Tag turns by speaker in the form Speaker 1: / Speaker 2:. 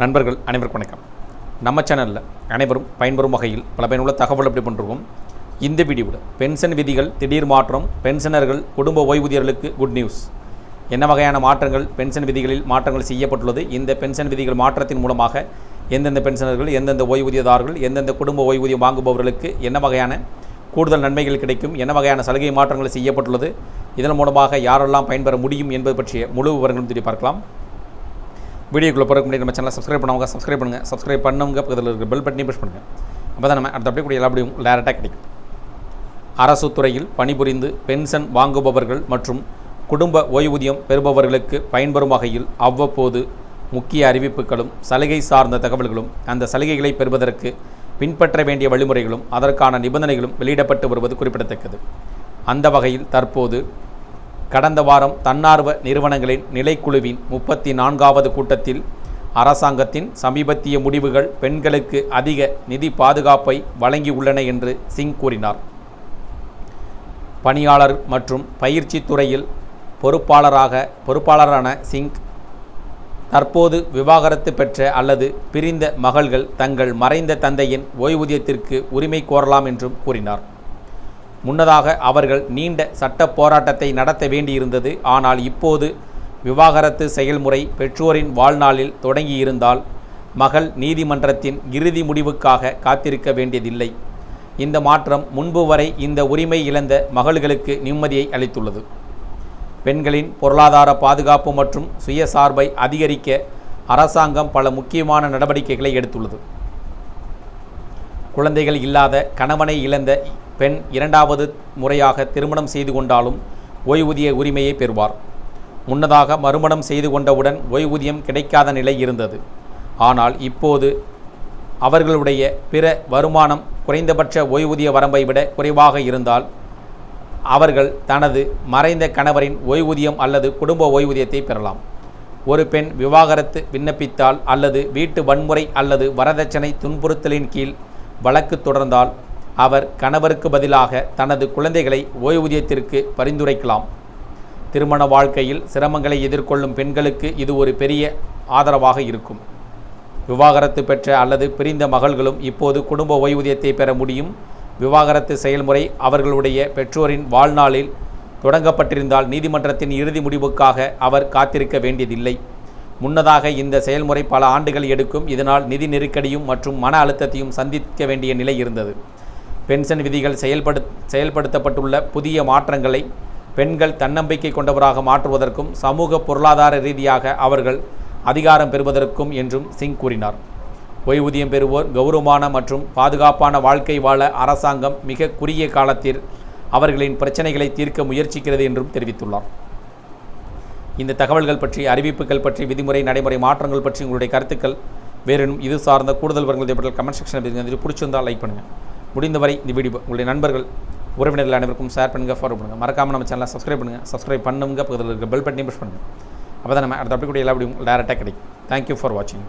Speaker 1: நண்பர்கள் அனைவருக்கும் வணக்கம். நம்ம சேனலில் அனைவரும் பயன்பெறும் வகையில் பல பயனுள்ள தகவல் எப்படி பண்ணுறோம் இந்த வீடியோவில் பென்ஷன் விதிகள் திடீர் மாற்றம் பென்ஷனர்கள் குடும்ப ஓய்வூதியர்களுக்கு குட் நியூஸ் என்ன வகையான மாற்றங்கள் பென்ஷன் விதிகளில் மாற்றங்கள் செய்யப்பட்டுள்ளது? இந்த பென்ஷன் விதிகள் மாற்றத்தின் மூலமாக எந்தெந்த பென்ஷனர்கள் எந்தெந்த ஓய்வூதியதாரர்கள் எந்தெந்த குடும்ப ஓய்வூதியம் வாங்குபவர்களுக்கு என்ன வகையான கூடுதல் நன்மைகள் கிடைக்கும் என்ன வகையான சலுகை மாற்றங்கள் செய்யப்பட்டுள்ளது? இதன் மூலமாக யாரெல்லாம் பயன்பெற முடியும் என்பது பற்றிய முழு விவரங்களும் தெரிய பார்க்கலாம். வீடியோக்குள்ளே பிறக்க முடியும் நம்ம சேனலை சப்ஸ்கிரைப் பண்ணவங்க சப்ஸ்கிரைப் பண்ணுங்கள் சப்ஸ்கிரைப் பண்ணவங்க பக்கத்தில் இருக்கிற பெல் பட்டனையும் ப்ரெஸ் பண்ணுங்கள் அப்போ தான் நம்ம அடுத்த அப்படியே கூட எல்லா அப்படியும் டேரெக்டாக கிடைக்கும். அரசு துறையில் பணிபுரிந்து பென்ஷன் வாங்குபவர்கள் மற்றும் குடும்ப ஓய்வூதியம் பெறுபவர்களுக்கு பயன்பெறும் வகையில் அவ்வப்போது முக்கிய அறிவிப்புகளும் சலுகை சார்ந்த தகவல்களும் அந்த சலுகைகளை பெறுவதற்கு பின்பற்ற வேண்டிய வழிமுறைகளும் அதற்கான நிபந்தனைகளும் வெளியிடப்பட்டு வருவது குறிப்பிடத்தக்கது. அந்த வகையில் தற்போது கடந்த வாரம் தன்னார்வ நிறுவனங்களின் நிலைக்குழுவின் முப்பத்தி நான்காவது கூட்டத்தில் அரசாங்கத்தின் சமீபத்திய முடிவுகள் பெண்களுக்கு அதிக நிதி பாதுகாப்பை வழங்கியுள்ளன என்று சிங் கூறினார். பணியாளர் மற்றும் பயிற்சி துறையில் பொறுப்பாளராக பொறுப்பாளரான சிங் தற்போது விவாகரத்து பெற்ற அல்லது பிரிந்த மகள்கள் தங்கள் மறைந்த தந்தையின் ஓய்வூதியத்திற்கு உரிமை கோரலாம் என்றும் கூறினார். முன்னதாக அவர்கள் நீண்ட சட்ட போராட்டத்தை நடத்த வேண்டியிருந்தது. ஆனால் இப்போது விவாகரத்து செயல்முறை பெற்றோரின் வாழ்நாளில் தொடங்கியிருந்தால் மகள் நீதிமன்றத்தின் இறுதி முடிவுக்காக காத்திருக்க வேண்டியதில்லை. இந்த மாற்றம் முன்பு வரை இந்த உரிமை இழந்த மகள்களுக்கு நிம்மதியை அளித்துள்ளது. பெண்களின் பொருளாதார பாதுகாப்பு மற்றும் சுயசார்பை அதிகரிக்க அரசாங்கம் பல முக்கியமான நடவடிக்கைகளை எடுத்துள்ளது. குழந்தைகள் இல்லாத கணவனை இழந்த பெண் இரண்டாவது முறையாக திருமணம் செய்து கொண்டாலும் ஓய்வூதிய உரிமையை பெறுவார். முன்னதாக மறுமணம் செய்து கொண்டவுடன் ஓய்வூதியம் கிடைக்காத நிலை இருந்தது. ஆனால் இப்போது அவர்களுடைய பிற வருமானம் குறைந்தபட்ச ஓய்வூதிய வரம்பை விட குறைவாக இருந்தால் அவர்கள் தனது மறைந்த கணவரின் ஓய்வூதியம் அல்லது குடும்ப ஓய்வூதியத்தை பெறலாம். ஒரு பெண் விவாகரத்து விண்ணப்பித்தால் அல்லது வீட்டு வன்முறை அல்லது வரதட்சணை துன்புறுத்தலின் கீழ் வழக்கு தொடர்ந்தால் அவர் கணவருக்கு பதிலாக தனது குழந்தைகளை ஓய்வூதியத்திற்கு பரிந்துரைக்கலாம். திருமண வாழ்க்கையில் சிரமங்களை எதிர்கொள்ளும் பெண்களுக்கு இது ஒரு பெரிய ஆதரவாக இருக்கும். விவாகரத்து பெற்ற அல்லது பிரிந்த மகள்களும் இப்போது குடும்ப ஓய்வூதியத்தை பெற முடியும். விவாகரத்து செயல்முறை அவர்களுடைய பெற்றோரின் வாழ்நாளில் தொடங்கப்பட்டிருந்தால் நீதிமன்றத்தின் இறுதி முடிவுக்காக அவர் காத்திருக்க வேண்டியதில்லை. முன்னதாக இந்த செயல்முறை பல ஆண்டுகள் எடுக்கும். இதனால் நிதி நெருக்கடியும் மற்றும் மன அழுத்தத்தையும் சந்திக்க வேண்டிய நிலை இருந்தது. பென்ஷன் விதிகள் செயல்படு செயல்படுத்தப்பட்டுள்ள புதிய மாற்றங்களை பெண்கள் தன்னம்பிக்கை கொண்டவராக மாற்றுவதற்கும் சமூக பொருளாதார ரீதியாக அவர்கள் அதிகாரம் பெறுவதற்கும் என்றும் சிங் கூறினார். ஓய்வூதியம் பெறுவோர் கௌரவமான மற்றும் பாதுகாப்பான வாழ்க்கை வாழ அரசாங்கம் மிக குறுகிய காலத்தில் அவர்களின் பிரச்சனைகளை தீர்க்க முயற்சிக்கிறது என்றும் தெரிவித்துள்ளார். இந்த தகவல்கள் பற்றி அறிவிப்புகள் பற்றி விதிமுறை நடைமுறை மாற்றங்கள் பற்றி உங்களுடைய கருத்துக்கள் வேறும் இது சார்ந்த கூடுதல் விவரங்கள் கமெண்ட் செக்ஷனில் பிடிச்சிருந்தால் லைக் பண்ணுங்கள் முடிந்தவரை இந்த வீடியோ உங்களுடைய நண்பர்கள் உறவினர்கள் அனைவருக்கும் ஷேர் பண்ணுங்கள் ஃபாலோ பண்ணுங்கள் மறக்காமல் நம்ம சேனலை சப்ஸ்கிரைப் பண்ணுங்கள் சப்ஸ்கிரைப் பண்ணுங்க பக்கத்தில் இருக்க பெல் பட்டனையும் ப்ரெஸ் பண்ணுங்கள் அப்போ தான் நம்ம அடுத்த அப்படி கூட எல்லா வீடியோ டேரெக்டாக கிடைக்கும். தேங்க்யூ ஃபார் வாட்சிங்